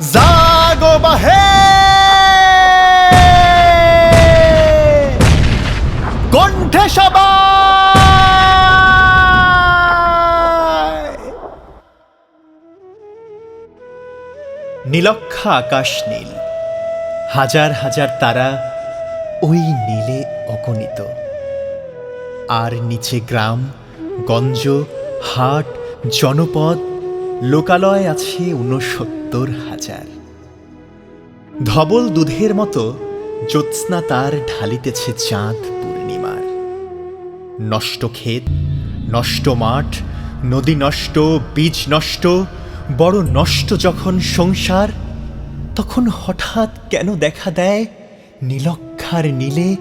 জাগো বাহে কণ্ঠে নীলক্ষা আকাশ নীল। হাজার হাজার তারা ওই নীলে অগণিত। আর নিচে গ্রাম, গঞ্জ, হাট, জনপদ লোকালয় আছে ঊনসত্তর হাজার। ধবল দুধের মতো জ্যোৎস্না তার ঢালিতেছে চাঁদ পূর্ণিমার। নষ্ট ক্ষেত, নষ্ট মাঠ, নদী নষ্ট, বীজ নষ্ট, বড় নষ্ট যখন সংসার, তখন হঠাৎ কেন দেখা দেয় নীলক্ষার নীলে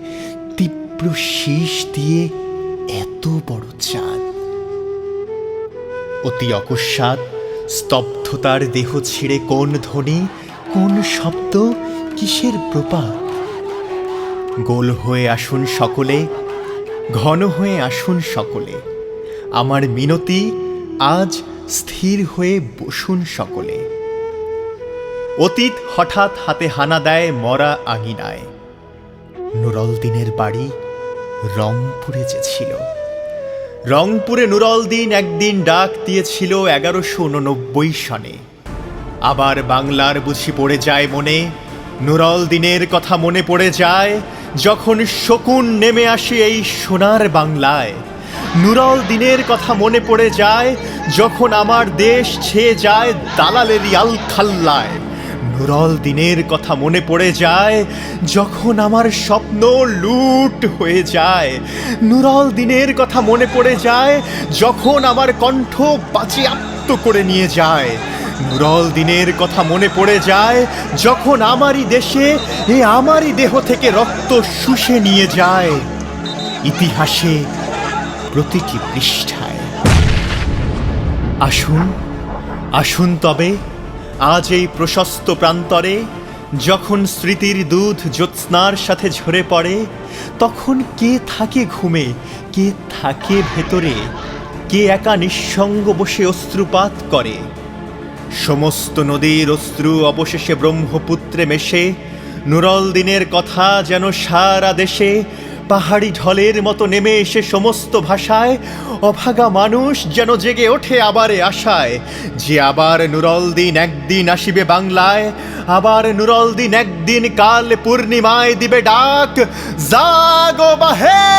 তীব্র শীষ দিয়ে এত বড় চাঁদ? অতি অকস্মাৎ স্তব্ধতার দেহ ছিঁড়ে কোন ধ্বনি, কোন শব্দ, কিসের প্রপাত? গোল হয়ে আসুন সকলে, ঘন হয়ে আসুন সকলে। আমার মিনতি, আজ স্থির হয়ে বসুন সকলে। অতীত হঠাৎ হাতে হানা দেয়, মরা আঙিনায়। নুরল দিনের বাড়ি রংপুরে যে ছিল। রংপুরে নুরল দিন একদিন ডাক দিয়েছিল এগারোশো উননব্বই সনে। আবার বাংলার বুঝি পড়ে যায় মনে, নুরল দিনের কথা মনে পড়ে যায়, যখন শকুন নেমে আসে এই সোনার বাংলায়। নুরল দিনের কথা মনে পড়ে যায়, যখন আমার দেশ ছেয়ে যায় দালালেরই আলখাল্লায়। নুরল দিনের কথা মনে পড়ে যায়, যখন আমার স্বপ্ন লুট হয়ে যায়। নুরল দিনের কথা মনে পড়ে যায়, যখন আমার কণ্ঠ বাজেয়াপ্ত করে নিয়ে যায়। নুরল দিনের কথা মনে পড়ে যায়, যখন আমারই দেশে, এ আমারই দেহ থেকে রক্ত শুষে নিয়ে যায়। ইতিহাসে প্রতিটি পৃষ্ঠায়। আসুন আসুন তবে আজ এই প্রশস্ত প্রান্তরে যখন স্মৃতির দুধ জ্যোৎস্নার সাথে ঝরে পড়ে, তখন কে থাকে ঘুমে, কে থাকে ভেতরে, কে একা নিঃসঙ্গ বসে অশ্রুপাত করে? সমস্ত নদীর অশ্রু অবশেষে ব্রহ্মপুত্রে মেশে, নুরল দিনের কথা যেন সারা দেশে পাহাড়ি ঢলের মতো নেমে এসে সমস্ত ভাষায় অভাগা মানুষ যেন জেগে ওঠে আবারে আশায়। যে আবার নুরল দিন একদিন আসিবে বাংলায়, আবার নুরল দিন একদিন কাল পূর্ণিমায় দিবে ডাক, জাগো বাহে!